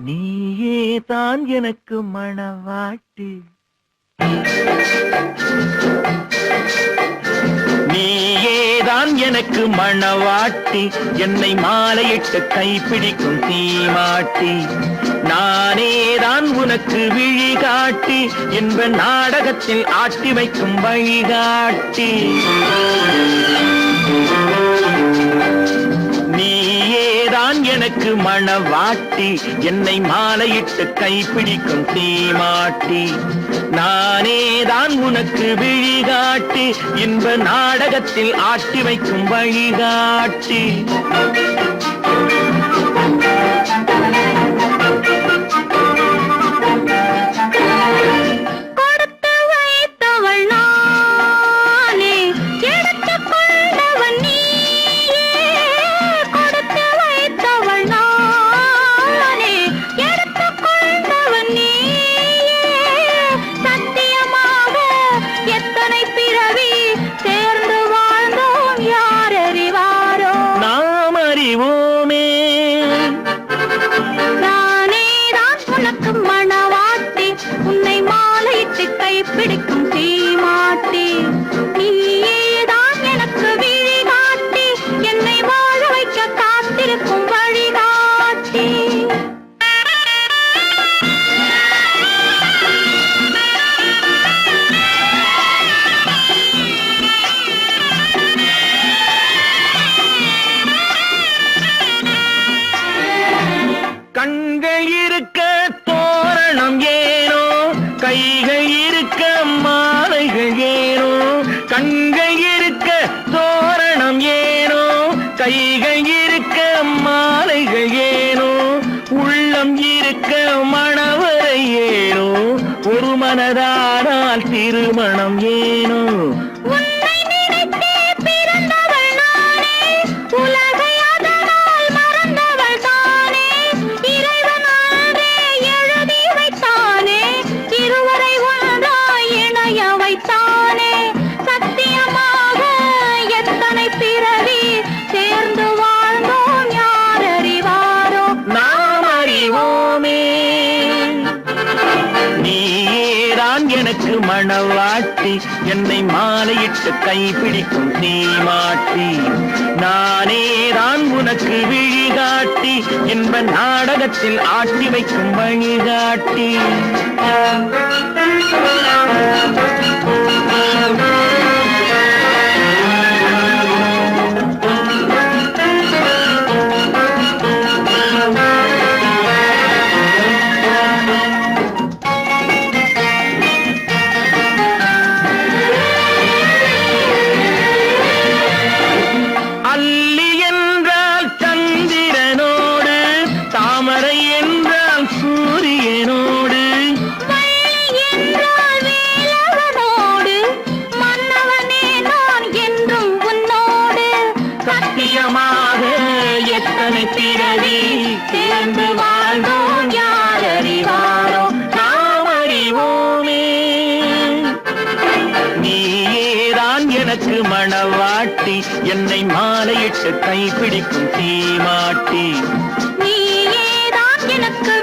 நீயே தான் எனக்கு மணவாட்டி நீயேதான் எனக்கு மணவாட்டி என்னை மாலையிட்டு கைப்பிடிக்கும் தீமாட்டி. நானே தான் உனக்கு விழிகாட்டி. என்ப நாடகத்தில் ஆட்டி வைக்கும் வழிகாட்டி. நீ எனக்கு மணவாட்டி என்னை மாலையிட்டு கைப்பிடிக்கும் தீமாட்டி. நானேதான் உனக்கு விழிகாட்டி இன்ப நாடகத்தில் ஆட்டி வைக்கும் வழிகாட்டி. கைப்பிடிக்கும் விழிகள் இருக்க மாலைகள் ஏனோ? உள்ளம் இருக்க மணவரை ஏனோ? ஒரு மனதானால் திருமணம் ஏனோ? நீதான் எனக்கு மணவாட்டி என்னை மாலையிட்டு கைப்பிடிக்கும் தீமாட்டி நானேதான் உனக்கு விழிகாட்டி என்ப நாடகத்தில் ஆட்டி வைக்கும் வழிகாட்டி. மணவாட்டி என்னை மாலையிட்டு கைப்பிடிக்கும் தீமாட்டி நீ எனக்கு